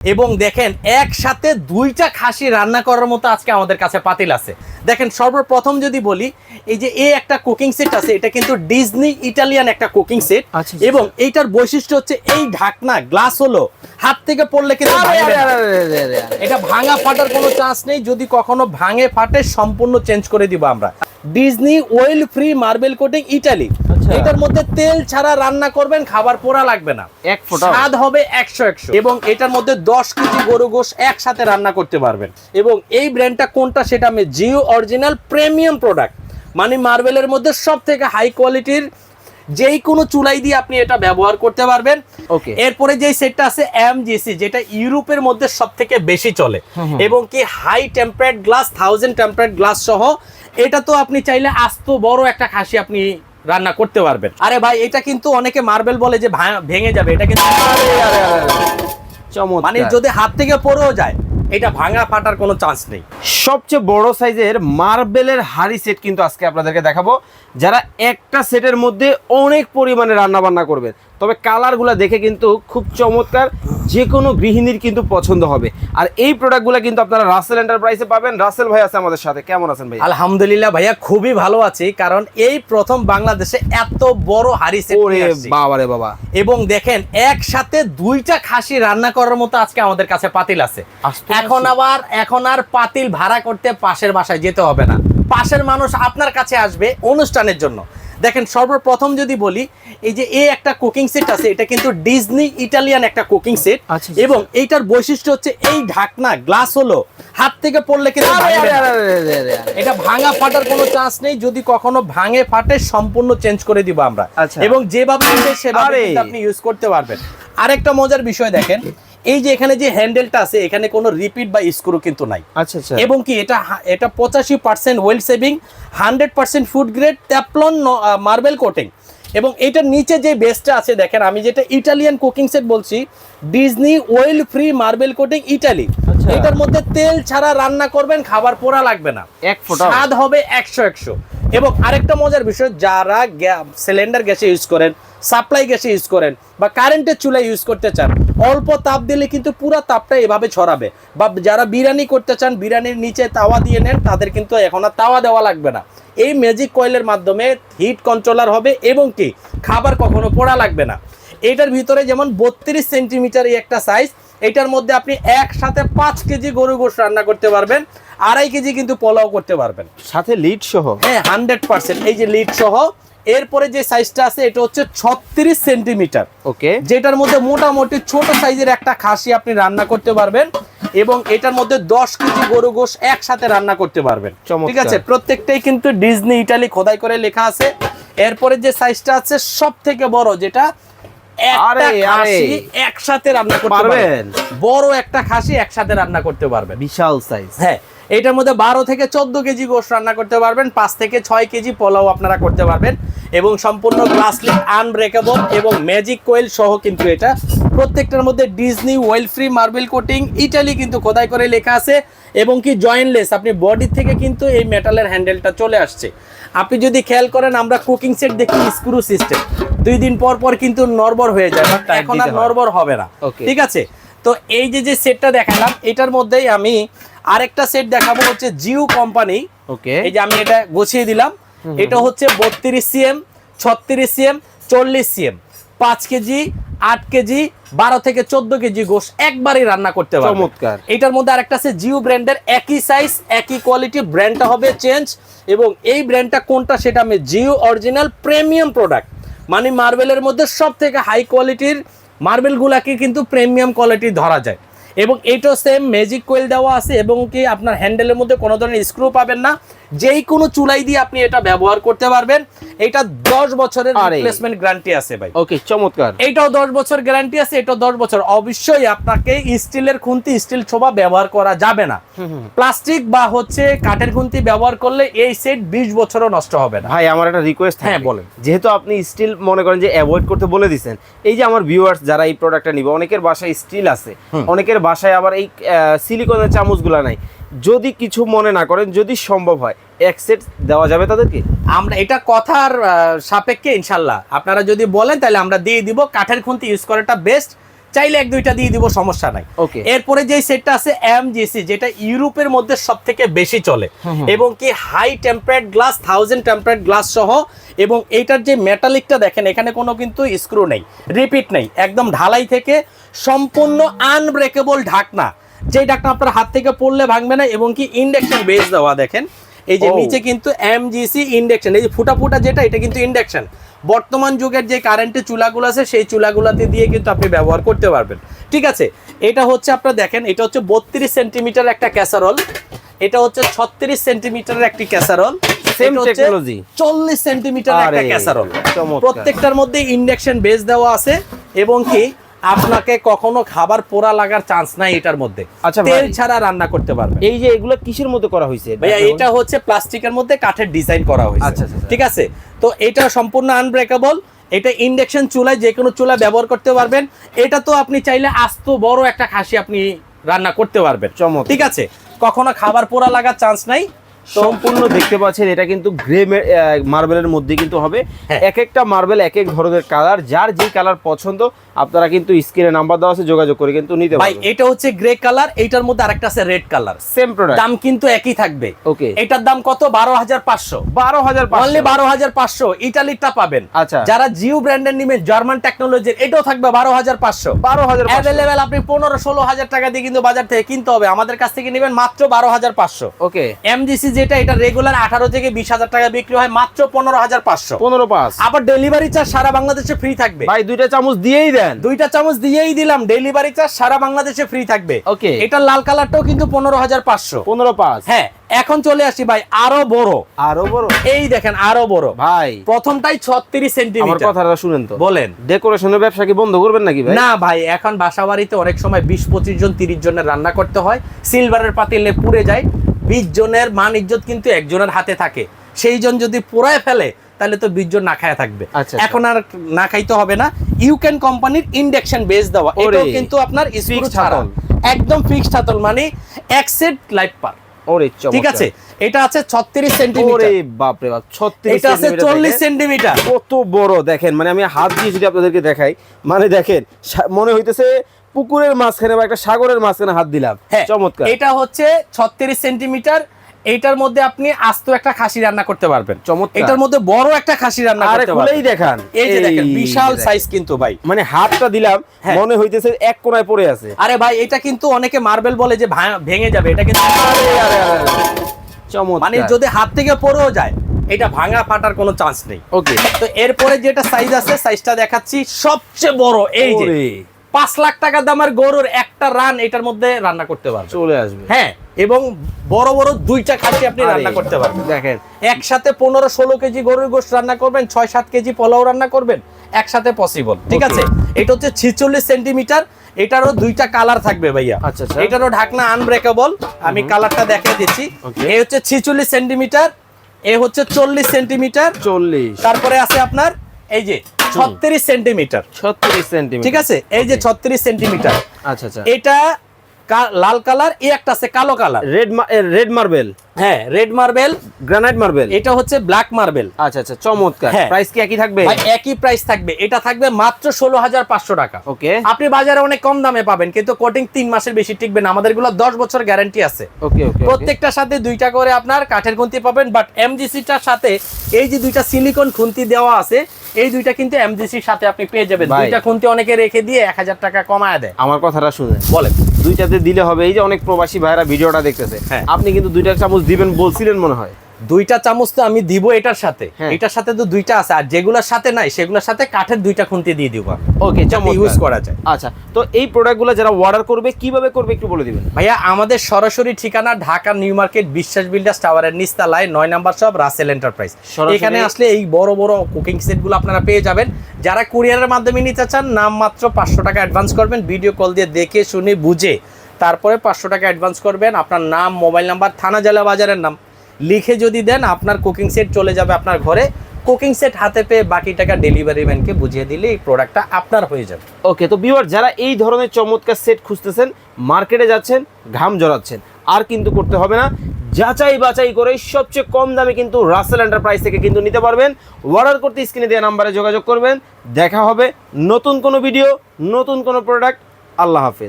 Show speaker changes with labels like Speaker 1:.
Speaker 1: এবং দেখেন একসাথে দুইটা খাসি রান্না করার মতো আজকে আমাদের কাছে পাতিল আছে। দেখেন সর্বপ্রথম যদি বলি এই যে এই একটা কুকিং সেট আছে এটা কিন্তু ডিজনি ইটালিয়ান একটা কুকিং সেট
Speaker 2: আচ্ছা,
Speaker 1: এবং এইটার বৈশিষ্ট্য হচ্ছে এই ঢাকনা গ্লাস হলো হাত থেকে পড়লে কিন্তু। এটা ভাঙা ফাটার কোনো চান্স নেই যদি কখনো ভাঙে ফাটে সম্পূর্ণ চেঞ্জ করে দিব আমরা। Disney oil free marble coating Italy
Speaker 2: আচ্ছা।
Speaker 1: এটার মধ্যে তেল ছাড়া রান্না করবেন খাবার পোড়া লাগবে না।
Speaker 2: এক ফোঁটাও?
Speaker 1: স্বাদ হবে একশো একশো। এবং এটার মধ্যে দশ কেজি গরু গোশ একসাথে রান্না করতে পারবেন। এবং এই ব্র্যান্ডটা কোনটা সেটা আমি জিও অরিজিনাল প্রিমিয়াম প্রোডাক্ট মানে মার্বেলের মধ্যে সব থেকে হাই কোয়ালিটির যেই কোনো চুলাই দিয়ে আপনি এটা ব্যবহার করতে পারবেন।
Speaker 2: ওকে।
Speaker 1: এরপরে যে সেটটা আছে এমজিসি যেটা ইউরোপের মধ্যে সব থেকে বেশি চলে। এবং কি high tempered glass thousand tempered glass সহ এটা তো আপনি চাইলে আস্ত বড় একটা খাসি আপনি রান্না করতে পারবেন। আরে ভাই এটা কিন্তু অনেকে মার্বেল বলে যে ভেঙে যাবে এটা কিন্তু। মানে যদি হাত থেকে পড়েও যায় এটা ভাঙা ফাটার কোনো চান্স নেই।
Speaker 2: সবচেয়ে বড় সাইজের মার্বেলের হাড়ি সেট কিন্তু আজকে আপনাদেরকে দেখাবো। যারা একটা সেটের মধ্যে অনেক পরিমাণে রান্না বান্না করবেন। তবে কালারগুলো দেখে কিন্তু খুব চমৎকার যে কোনো গৃহিণীর কিন্তু পছন্দ হবে। আর এই প্রোডাক্টগুলো কিন্তু আপনারা রাসেল এন্টারপ্রাইজে পাবেন। রাসেল ভাই আছে আমাদের সাথে। কেমন আছেন ভাই
Speaker 1: আলহামদুলিল্লাহ ভাইয়া খুবই ভালো আছি। কারণ এই প্রথম বাংলাদেশে এত বড় হাড়ি সেট আসছি।
Speaker 2: বাবা রে বাবা।
Speaker 1: এবং দেখেন একসাথে দুইটা খাসি রান্না করার মতো আজকে আমাদের কাছে পাতিল আছে। এখন আবার এখন আর পাতিল ভাড়া করতে পাশের বাসায় যেতে হবে না। পাশের মানুষ আপনার কাছে আসবে অনুষ্ঠানের জন্য। দেখেন সর্বপ্রথম যদি বলি এই যে এই একটা কুকিং সেট আছে এটা কিন্তু ডিজনি ইটালিয়ান একটা কুকিং সেট
Speaker 2: আচ্ছা,
Speaker 1: এবং এইটার বৈশিষ্ট্য হচ্ছে এই ঢাকনা গ্লাস হলো হাত থেকে পড়লে কিন্তু। এটা ভাঙা ফাটার কোনো চান্স নেই যদি কখনো ভাঙে ফাটে সম্পূর্ণ চেঞ্জ করে দিব আমরা।
Speaker 2: আচ্ছা।
Speaker 1: এবং যেভাবে সেভাবে আপনি ইউজ করতে পারবেন। আরেকটা মজার বিষয় দেখেন এই যে এখানে যে হ্যান্ডেলটা আছে এখানে কোনো রিপিট বা স্ক্রু কিন্তু নাই।
Speaker 2: আচ্ছা আচ্ছা।
Speaker 1: এবং কি এটা এটা পঁচাশি percent oil saving hundred percent food grade Teflon marble coating এবং এটার নিচে যে বেসটা আছে দেখেন আমি যেটা ইটালিয়ান কুকিং সেট বলছি Disney oil free marble coating Italy. এটার মধ্যে তেল ছাড়া রান্না করবেন খাবার পোড়া লাগবে না।
Speaker 2: এক ফোঁটাও?
Speaker 1: স্বাদ হবে একশো একশো। এবং আরেকটা মজার বিষয় যারা সিলিন্ডার গ্যাসে ইউজ করেন সাপ্লাই গ্যাসে ইউজ করেন বা কারেন্টের চুলায় ইউজ করতে চান অল্প তাপ দিলে কিন্তু পুরো তাপটা এভাবে ছড়াবে। বা যারা বিরিয়ানি করতে চান বিরিয়ানির নিচে তাওয়া দিয়ে নেন তাদের কিন্তু এখন আর তাওয়া দেওয়া লাগবে না। এই ম্যাজিক কয়েলের মাধ্যমে হিট কন্ট্রোলার হবে এবং কি খাবার কখনো পোড়া লাগবে না। এটার ভিতরে যেমন বত্রিশ সেন্টিমিটার এই একটা সাইজ এটার মধ্যে আপনি একসাথে পাঁচ কেজি গরু গোশ রান্না করতে পারবেন আড়াই কেজি কিন্তু পোলাও করতে পারবেন।
Speaker 2: সাথে লিড সহ?
Speaker 1: হ্যাঁ হান্ড্রেড পার্সেন্ট এই যে লিড সহ এরপরে যে সাইজটা আছে এটা হচ্ছে ছত্রিশ সেন্টিমিটার।
Speaker 2: ওকে।
Speaker 1: যেটার মধ্যে মোটামুটি ছোট সাইজের একটা খাসি আপনি রান্না করতে পারবেন এবং এটার মধ্যে দশ কেজি গরু গোশ একসাথে রান্না করতে পারবেন। ঠিক আছে? প্রত্যেকটাই কিন্তু ডিজনি ইটালি খোদাই করে লেখা আছে। এরপরে যে সাইজটা আছে সব থেকে বড় যেটা। একসাথে রান্না করতে?
Speaker 2: পারবেন?
Speaker 1: বড় একটা খাসি একসাথে রান্না করতে পারবেন।
Speaker 2: বিশাল সাইজ
Speaker 1: হ্যাঁ এটার মধ্যে বারো থেকে চোদ্দ কেজি গোশ রান্না করতে পারবেন। পাঁচ থেকে ছয় কেজি পোলাও আপনারা করতে পারবেন। এবং সম্পূর্ণ গ্লাসলিক আনব্রেকেবল এবং ম্যাজিক কোয়েল সহ কিন্তু এটা। প্রত্যেকটার মধ্যে Disney oil free marble coating Italy কিন্তু খোদাই করে লেখা আছে। এবং কি জয়েন্টলেস আপনি বডি থেকে কিন্তু এই মেটালের হ্যান্ডেলটা চলে আসছে। আপনি যদি খেয়াল করেন আমরা কুকিং সেট দেখি স্ক্রু সিস্টেম দুই দিন পর পর কিন্তু নরবর হয়ে যায় but এখন আর
Speaker 2: হয়।
Speaker 1: নরবর হবে না। ঠিক আছে? তো এই যে যে সেটটা দেখালাম এটার মধ্যেই আমি আরেকটা সেট দেখাবো হচ্ছে জিও কোম্পানি
Speaker 2: ওকে
Speaker 1: এই যে আমি এটা গুছিয়ে দিলাম। এটা হচ্ছে বত্রিশ সিএম ছত্রিশ সিএম চল্লিশ সিএম পাঁচ কেজি আট কেজি বারো থেকে চোদ্দ কেজি গোশ একবারই রান্না করতে পারবে।
Speaker 2: চমৎকার।
Speaker 1: এটার মধ্যে আরেকটা আছে জিও ব্র্যান্ডের একই সাইজ একই কোয়ালিটি ব্র্যান্ডটা হবে চেঞ্জ এবং এই ব্র্যান্ডটা কোনটা সেটা আমি জিও অরিজিনাল প্রিমিয়াম প্রোডাক্ট মানে মার্বেলের মধ্যে সব থেকে হাই কোয়ালিটির মার্বেলগুলাকে কিন্তু প্রিমিয়াম কোয়ালিটি ধরা যায়। এবং এইটাও সেম ম্যাজিক কোয়েল দেওয়া আছে এবং কি আপনার হ্যান্ডেলের মধ্যে কোনো ধরনের স্ক্রু পাবেন না। যেই কোনো চুলাই দিয়ে আপনি এটা ব্যবহার করতে পারবেন। এটা দশ বছরের
Speaker 2: আরে।
Speaker 1: রিপ্লেসমেন্ট গ্যারান্টি আছে ভাই।
Speaker 2: ওকে চমৎকার।
Speaker 1: এইটাও দশ বছর গ্যারান্টি আছে এটাও দশ বছর। অবশ্যই আপনাকে স্টিলের খুন্তি স্টিল ছোবা ব্যবহার করা যাবে না। প্লাস্টিক বা হচ্ছে কাঠের খুন্তি ব্যবহার করলে এই সেট বিশ বছরও নষ্ট হবে না।
Speaker 2: ভাই আমার একটা রিকোয়েস্ট
Speaker 1: হ্যাঁ, বলেন।
Speaker 2: যেহেতু আপনি স্টিল মনে করেন যে অ্যাভয়েড করতে বলে দিছেন এই যে আমার ভিউয়ার্স যারা এই প্রোডাক্টটা নিবে অনেকের বাসায় স্টিল আছে। অনেকের বাসায় আবার এই সিলিকনের চামচগুলো নাই। যদি কিছু মনে না করেন যদি সম্ভব হয় এক সেট দেওয়া যাবে তাদেরকে?
Speaker 1: আমরা এটা কথার সাপেক্ষে ইনশাল্লাহ। আপনারা যদি বলেন তাহলে আমরা দিয়ে দিব। কাঠের খুন্তি ইউজ করাটা বেস্ট চাইলে এক দুইটা দিয়ে দিব সমস্যা নাই।
Speaker 2: ওকে
Speaker 1: এরপরে যে সেটটা আছে এম এমজিসি যেটা ইউরোপের মধ্যে সব থেকে বেশি চলে। এবং কি high tempered glass thousand tempered glass সহ এবং এইটার যে মেটালিকটা দেখেন এখানে কোনো কিন্তু স্ক্রু নেই রিপিট নেই। একদম ঢালাই থেকে সম্পূর্ণ আনব্রেকেবল ঢাকনা। যে ঢাকনা আপনার হাত থেকে পড়লে ভাঙবে না এবং কি ইন্ডাকশন বেস দেওয়া দেখেন। এই যে নিচে কিন্তু এমজিসি ইন্ডাকশন এই যে ফুটা ফুটা যেটা এটা কিন্তু ইন্ডাকশন বর্তমান যুগের যে কারেন্টের চুলাগুলো আছে সেই চুলাগুলোতে দিয়ে কিন্তু আপনি ব্যবহার করতে পারবেন। ঠিক আছে? এটা হচ্ছে আপনারা দেখেন এটা হচ্ছে বত্রিশ সেন্টিমিটার একটা ক্যাসারল এটা হচ্ছে ছত্রিশ সেন্টিমিটারের একটি ক্যাসারল। চল্লিশ সেন্টিমিটার একটা ক্যাসারল প্রত্যেকটার মধ্যে ইন্ডাকশন বেস দেওয়া আছে এবং কি আপনাকে কখনো খাবার পোড়া লাগার চান্স নাই এটার মধ্যে।
Speaker 2: আচ্ছা
Speaker 1: তেল ছাড়া রান্না করতে পারবেন।
Speaker 2: এই যে এগুলো কিসের মধ্যে করা হয়েছে?
Speaker 1: ভাইয়া এটা হচ্ছে প্লাস্টিকের মধ্যে কাঠের ডিজাইন করা হয়েছে।
Speaker 2: আচ্ছা, আচ্ছা, আচ্ছা।
Speaker 1: ঠিক আছে? তো এটা সম্পূর্ণ আনব্রেকেবল এটা ইন্ডাকশন চুলায় যে কোনো চুলা ব্যবহার করতে পারবেন। এটা তো আপনি চাইলে আস্ত বড় একটা খাসি আপনি রান্না করতে পারবেন।
Speaker 2: চমৎকার।
Speaker 1: ঠিক আছে? কখনো খাবার পোড়া লাগার চান্স নাই।
Speaker 2: সম্পূর্ণ দেখতে পাচ্ছেন এটা কিন্তু গ্রে মার্বেলের মধ্যে কিন্তু হবে।
Speaker 1: হ্যাঁ।
Speaker 2: এক একটা মার্বেল এক এক ধরনের কালার যার যে কালার পছন্দ আপনারা কিন্তু স্ক্রিনে নাম্বার দেওয়া আছে যোগাযোগ করে কিন্তু নিতে
Speaker 1: ভাই এটা হচ্ছে গ্রে কালার এইটার মধ্যে আরেকটা আছে রেড কালার
Speaker 2: সেম প্রোডাক্ট
Speaker 1: দাম কিন্তু একই থাকবে।
Speaker 2: ওকে
Speaker 1: এটার দাম কত? বারো হাজার পাঁচশো।
Speaker 2: বারো হাজার
Speaker 1: অনলি বারো হাজার পাঁচশো। পাবেন।
Speaker 2: আচ্ছা।
Speaker 1: যারা জিও ব্র্যান্ডের নিবেন জার্মান টেকনোলজির এটাও থাকবে বারো হাজার পাঁচশো।
Speaker 2: বারো হাজার
Speaker 1: অ্যাভেলেবেল আপনি পনেরো ষোলো হাজার টাকা দিয়ে কিন্তু বাজার থেকে কিনতে হবে। আমাদের কাছ থেকে নেবেন মাত্র বারো হাজার পাঁচশো।
Speaker 2: ওকে
Speaker 1: এমজিসি যেটা এটা রেগুলার আঠারো থেকে বিশ হাজার টাকা বিক্রি হয় মাত্র পনেরো হাজার পাঁচশো।
Speaker 2: পনেরো পাঁচ।
Speaker 1: আবার ডেলিভারি চার্জ সারা বাংলাদেশে ফ্রি থাকবে।
Speaker 2: ভাই দুইটা চামচ দিয়েই দেন।
Speaker 1: দুইটা চামচ দিয়েই দিলাম ডেলিভারি চার্জ সারা বাংলাদেশে ফ্রি থাকবে।
Speaker 2: Okay.
Speaker 1: এটা লাল কালারটাও কিন্তু পনেরো হাজার পাঁচশো।
Speaker 2: পনেরো পাঁচ।
Speaker 1: হ্যাঁ এখন চলে আসি ভাই আরও বড়।
Speaker 2: আরও বড়?
Speaker 1: এই দেখেন আরও বড়।
Speaker 2: ভাই।
Speaker 1: প্রথমটাই ছত্রিশ সেন্টিমিটার
Speaker 2: কথাটা শুনেন তো।
Speaker 1: বলেন।
Speaker 2: ডেকোরেশনের ব্যবসা কি বন্ধ করবেন নাকি ভাই?
Speaker 1: না ভাই এখন বাসা বাড়িতে অনেক সময় বিশ পঁচিশ জন তিরিশ জনের রান্না করতে হয়। সিলভারের পাতিলে পুড়ে যায়। বিশ জনের মান ইজ্জত কিন্তু একজনের হাতে থাকে। সেই জন যদি পুরায় ফেলে তাহলে তো জন না খায় থাকবে।
Speaker 2: আচ্ছা,
Speaker 1: এখন আর না খাইতে হবে না। ইউক্যান কোম্পানির ইন্ডাকশন বেস দেওয়া।
Speaker 2: ওরে,
Speaker 1: এটাও কিন্তু আপনার স্ক্রু ছাড়া। একদম ফিক্সড হাতল মানে এক সেট লাইট পার
Speaker 2: ওরে চমৎকার।
Speaker 1: ঠিক আছে? এটা আছে ছত্রিশ
Speaker 2: ওরে
Speaker 1: সেন্টিমিটার
Speaker 2: বাপ রে বাপ 36
Speaker 1: এটা আছে
Speaker 2: সেন্টিমিটার
Speaker 1: চল্লিশ
Speaker 2: দেখেন।
Speaker 1: সেন্টিমিটার
Speaker 2: কত বড় দেখেন মানে আমি হাত দিয়ে যদি আপনাদেরকে দেখাই মানে দেখেন মনে হইতেছে পুকুরের মাঝখানে বা একটা সাগরের মাঝখানে হাত দিলাম।
Speaker 1: হ্যাঁ
Speaker 2: চমৎকার।
Speaker 1: এটা হচ্ছে ছত্রিশ সেন্টিমিটার এইটার মধ্যে আপনি আস্ত একটা খাসি রান্না করতে পারবেন।
Speaker 2: চমৎকার।
Speaker 1: এটার মধ্যে বড় একটা খাসি রান্না
Speaker 2: আরে
Speaker 1: করতে পারবেন।
Speaker 2: দেখান।
Speaker 1: এই যে দেখেন বিশাল সাইজ কিন্তু ভাই।
Speaker 2: মানে হাতটা দিলাম
Speaker 1: হ্যাঁ।
Speaker 2: মনে হইতেছে এক কোনায় পড়ে আছে।
Speaker 1: আরে ভাই এটা কিন্তু অনেকে মার্বেল বলে যে ভেঙে যাবে এটা কিন্তু
Speaker 2: আরে আরে আরে চমৎকার।
Speaker 1: মানে যদি হাত থেকে পড়েও যায় এটা ভাঙা ফাটার কোনো চান্স নেই।
Speaker 2: ওকে।
Speaker 1: তো এরপরে যেটা সাইজ আছে সাইজটা দেখাচ্ছি সবচেয়ে বড় এই যে পাঁচ লাখ টাকা দামের গরুর একটা রান এটার মধ্যে রান্না করতে পারবেন
Speaker 2: চলে আসবে।
Speaker 1: হ্যাঁ। এবং বড় বড় দুইটা খাসি আপনি রান্না করতে পারবেন।
Speaker 2: দেখেন।
Speaker 1: একসাথে পনেরো ষোলো কেজি গরুর গোশত রান্না করবেন ছয় সাত কেজি পোলাও রান্না করবেন একসাথে পসিবল ঠিক আছে? এটা হচ্ছে ছিচল্লিশ সেন্টিমিটার এটারও দুইটা কালার থাকবে ভাইয়া।
Speaker 2: আচ্ছা, আচ্ছা।
Speaker 1: এটারও ঢাকনা আনব্রেকেবল আমি কালারটা দেখিয়ে দিচ্ছি। এ হচ্ছে ছিচল্লিশ সেন্টিমিটার এ হচ্ছে চল্লিশ সেন্টিমিটার
Speaker 2: চল্লিশ।
Speaker 1: তারপরে আছে আপনার এই যে ছত্রিশ সেন্টিমিটার
Speaker 2: ছত্রিশ সেন্টিমিটার
Speaker 1: ঠিক আছে? এই যে ছত্রিশ সেন্টিমিটার
Speaker 2: আচ্ছা আচ্ছা।
Speaker 1: এটা লাল কালার এ একটা আছে কালো কালার।
Speaker 2: রেড রেড মার্বেল
Speaker 1: হ্যাঁ রেড মার্বেল
Speaker 2: গ্রানাইট মার্বেল
Speaker 1: এটা হচ্ছে ব্ল্যাক মার্বেল
Speaker 2: আচ্ছা আচ্ছা চমৎকার।
Speaker 1: হ্যাঁ।
Speaker 2: প্রাইস কি একই থাকবে?
Speaker 1: ভাই একই প্রাইস থাকবে। এটা থাকবে মাত্র ষোলো হাজার পাঁচশো টাকা।
Speaker 2: ওকে
Speaker 1: আপনি বাজারে অনেক কম দামে পাবেন কিন্তু কোটিং তিন মাসের বেশি টিকবে না। আমাদেরগুলো দশ বছর গ্যারান্টি আছে।
Speaker 2: ওকে ওকে
Speaker 1: প্রত্যেকটার সাথে দুইটা করে আপনার কাঠের খুন্তি পাবেন বাট এমজিসিটার সাথে এই যে দুইটা সিলিকন খুন্তি দেওয়া আছে এই দুইটা কিন্তু এমজিসির সাথে আপনি পেয়ে যাবেন। দুইটা খুনতে অনেকে রেখে দিয়ে এক হাজার টাকা কমায় দেয়।
Speaker 2: আমার কথাটা শুনে
Speaker 1: বলেন।
Speaker 2: দুইটাতে দিলে হবে এই যে অনেক প্রবাসী ভাইরা ভিডিওটা দেখতেছে
Speaker 1: হ্যাঁ।
Speaker 2: আপনি কিন্তু দুইটা চামচ দিবেন বলছিলেন মনে হয়।
Speaker 1: দুইটা চামচ তো আমি দিব এটার সাথে।
Speaker 2: হ্যাঁ।
Speaker 1: এটার সাথে তো দুইটা আছে আর যেগুলোর সাথে নাই সেগুলোর সাথে কাঠের দুইটা খুন্তি দিয়ে দিব
Speaker 2: ওকে
Speaker 1: ইউজ করা যায়।
Speaker 2: আচ্ছা তো এই প্রোডাক্টগুলো যারা অর্ডার করবে কীভাবে করবে একটু বলে দিবেন?
Speaker 1: ভাইয়া আমাদের সরাসরি ঠিকানা Dhaka New Market Biswas Builders টাওয়ারের নিস্তালায় নয় নাম্বার সব রাসেল এন্টারপ্রাইজ। এখানে আসলে এই বড় বড় কুকিং সেটগুলো আপনারা পেয়ে যাবেন। যারা কুরিয়ারের মাধ্যমে নিতে চান নাম মাত্র পাঁচশো টাকা অ্যাডভান্স করবেন। ভিডিও কল দিয়ে দেখে শুনে বুঝে তারপরে পাঁচশো টাকা অ্যাডভান্স করবেন। আপনার নাম মোবাইল নাম্বার থানা জেলা বাজারের নাম। লিখে যদি দেন, আপনার কুকিং সেট চলে যাবে আপনার ঘরে। কুকিং সেট হাতে পেয়ে বাকি টাকা ডেলিভারি ম্যানকে বুঝিয়ে দিলে এই প্রোডাক্টটা আপনার হয়ে যাবে।
Speaker 2: ওকে তো ভিউয়ার যারা এই ধরনের চমৎকার সেট খুঁজতেছেন মার্কেটে যাচ্ছেন, ঘাম জড়াচ্ছেন, আর কিন্তু করতে হবে না। যাচাই বাছাই করে সবচেয়ে কম দামে কিন্তু রাসেল এন্টারপ্রাইজ থেকে কিন্তু নিতে পারবেন। অর্ডার করতে স্ক্রিনে দেওয়া নাম্বারে যোগাযোগ করবেন। দেখা হবে নতুন কোনো ভিডিও নতুন কোনো প্রোডাক্ট আল্লাহ হাফেজ।